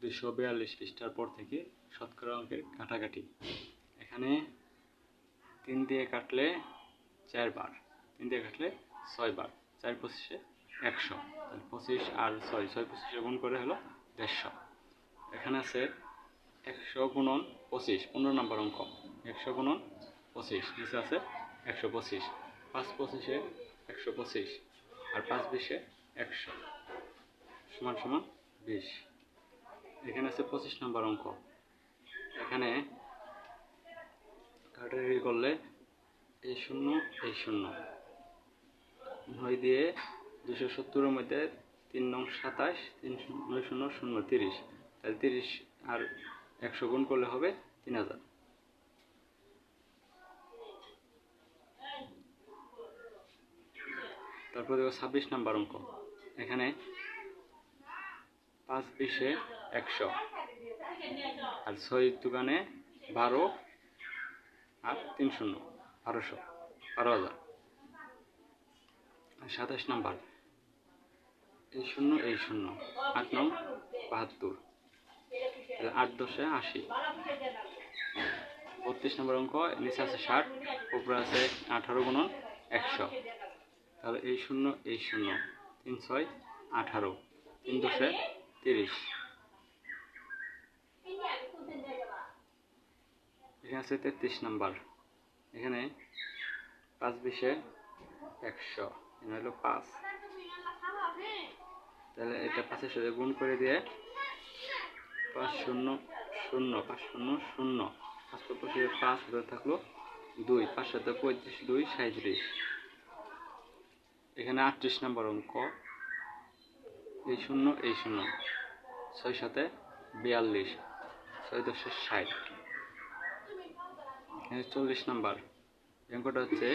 দুশো বিয়াল্লিশ পৃষ্ঠার পর থেকে শতকরা অঙ্কের কাটাকাটি। এখানে তিন দিয়ে কাটলে চারবার তিন দিয়ে কাটলে ছয়বার চার পঁচিশে একশো, তাহলে পঁচিশ আর ছয় ছয় পঁচিশে গুণ করে হলো দেড়শো। এখানে আছে একশো গুণন পঁচিশ, পনেরো নম্বর অঙ্ক, একশো গুণন পঁচিশ, নিচে আছে একশো পঁচিশ, পাঁচ পঁচিশে একশো পঁচিশ আর পাঁচ বিশে একশো, সমান সমান বিশ। এখানে আছে পঁচিশ নম্বর অঙ্ক। এখানে কাটাকাটি করলে এই শূন্য এই শূন্য। নয় দিয়ে দুশো সত্তরের মধ্যে তিন নং সাতাশ, তিন নয় শূন্য শূন্য তিরিশ। তাহলে তিরিশ আর একশো গুণ করলে হবে তিন হাজার। তারপর দেখো ছাব্বিশ নাম্বার অঙ্ক। এখানে পাঁচ বিশে একশো। আর ছয় দোকানে বারো আর তিন শূন্য, বারোশো, বারো হাজার। সাতাশ নাম্বার, এই শূন্য এই শূন্য, আট নং, বাহাত্তর। আট দশে আশি। বত্রিশ নম্বর অঙ্ক, নিচে আছে ষাট, উপরে আছে আঠারো গুণন একশো। তাহলে এই শূন্য এই শূন্য, তিন ছয়, আঠারো, তিন দশে তিরিশ। আছে তেত্রিশ নাম্বার। এখানে পাঁচ বিশে একশো। এখানে হলো পাঁচ। তাহলে এটা পাঁচের সাথে গুণ করে দিয়ে পাঁচ শূন্য শূন্য, পাঁচ শূন্য শূন্য। পাঁচ পঁচিশে, পাঁচ হাজার থাকল দুই। পাঁচ সাথে পঁয়ত্রিশ, দুই সাঁত্রিশ এখানে আটত্রিশ নাম্বার অঙ্ক। এই শূন্য এই শূন্য। ছয় সাথে বিয়াল্লিশ। ছয় দশে ষাট। চল্লিশ নাম্বার। এই অঙ্কটা হচ্ছে